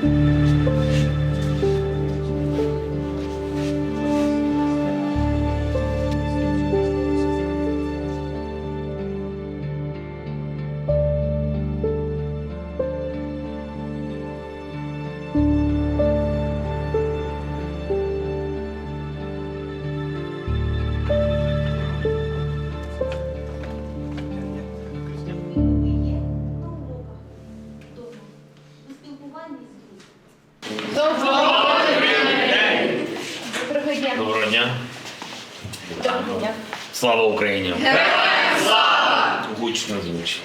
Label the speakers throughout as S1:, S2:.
S1: Thank you. Доброго дня. Доброго дня. Слава Україні! Героям слава! Гучно звучно.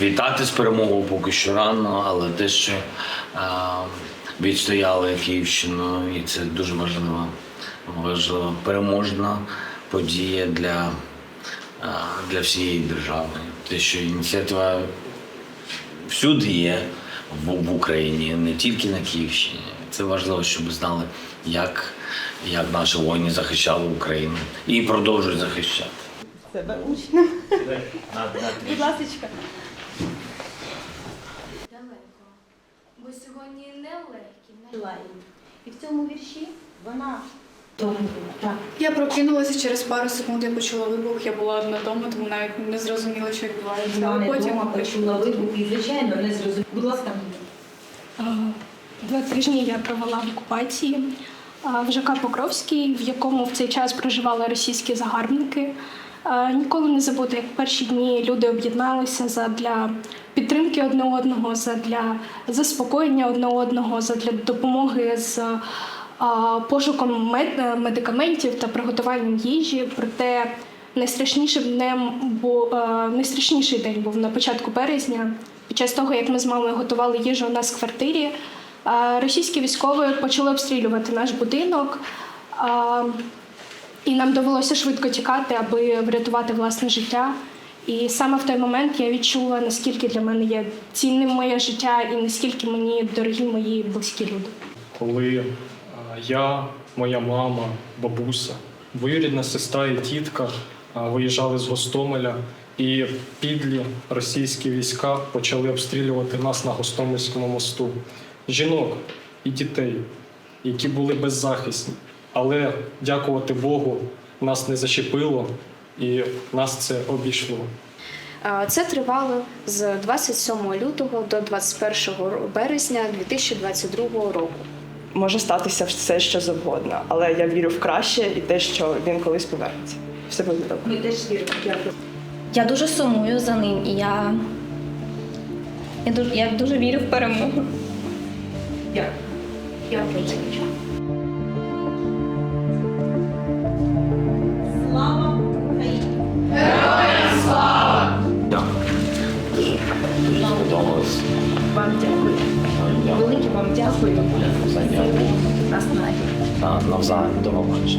S1: Вітати з перемогою поки що рано, але те, що відстояли Київщину, і це дуже важлива, важлива переможна подія для, для всієї держави. Те, що ініціатива всюди є в, в Україні, не тільки на Київщині. Це важливо, щоб знали, як, як наші воїни захищали Україну і продовжують захищати.
S2: Себе учня. Будь ласка.
S3: далеко, бо сьогодні нелегкі, не
S2: Лайн. І в цьому вірші.
S4: Я прокинулася через пару секунд, я почула вибух, я була одна вдома, тому навіть не зрозуміла, що відбувається.
S2: Не
S4: потім
S2: почула вибух і, звичайно, не зрозуміла. Будь ласка,
S5: Два тижні я провела в окупації в ЖК Покровський, в якому в цей час проживали російські загарбники. Ніколи не забуду, як в перші дні люди об'єдналися задля підтримки одне одного, задля заспокоєння одне одного, задля допомоги з а, пошуком мед- медикаментів та приготуванням їжі. Проте найстрашнішим днем був найстрашніший день був на початку березня. Під час того, як ми з мамою готували їжу у нас в квартирі, російські військові почали обстрілювати наш будинок. І нам довелося швидко тікати, аби врятувати власне життя. І саме в той момент я відчула, наскільки для мене є цінним моє життя і наскільки мені дорогі мої близькі люди.
S6: коли е, я, моя мама, бабуся, двоюрідна сестра і тітка виїжджали з Гостомеля, і підлі російські війська почали обстрілювати нас на Гостомельському мосту. Жінок і дітей, які були беззахисні. Але дякувати Богу, нас не зачепило і нас це обійшло.
S7: Це тривало з 27 лютого до 21 березня 2022 року.
S8: Може статися все, що завгодно, але я вірю в краще і те, що він колись повернеться. Все буде добре.
S2: ми теж віримо.
S9: Я дуже сумую за ним, і я, я, дуже, я дуже вірю в перемогу.
S2: Дякую. Дякую.
S1: та навзаєм
S2: допомагач.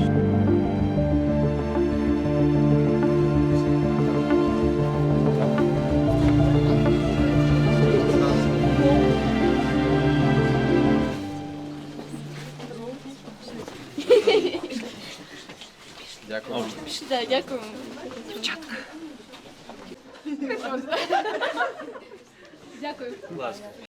S2: Дякую.
S1: Дякую.
S2: Дівчатка. Дякую.
S1: Будь ласка.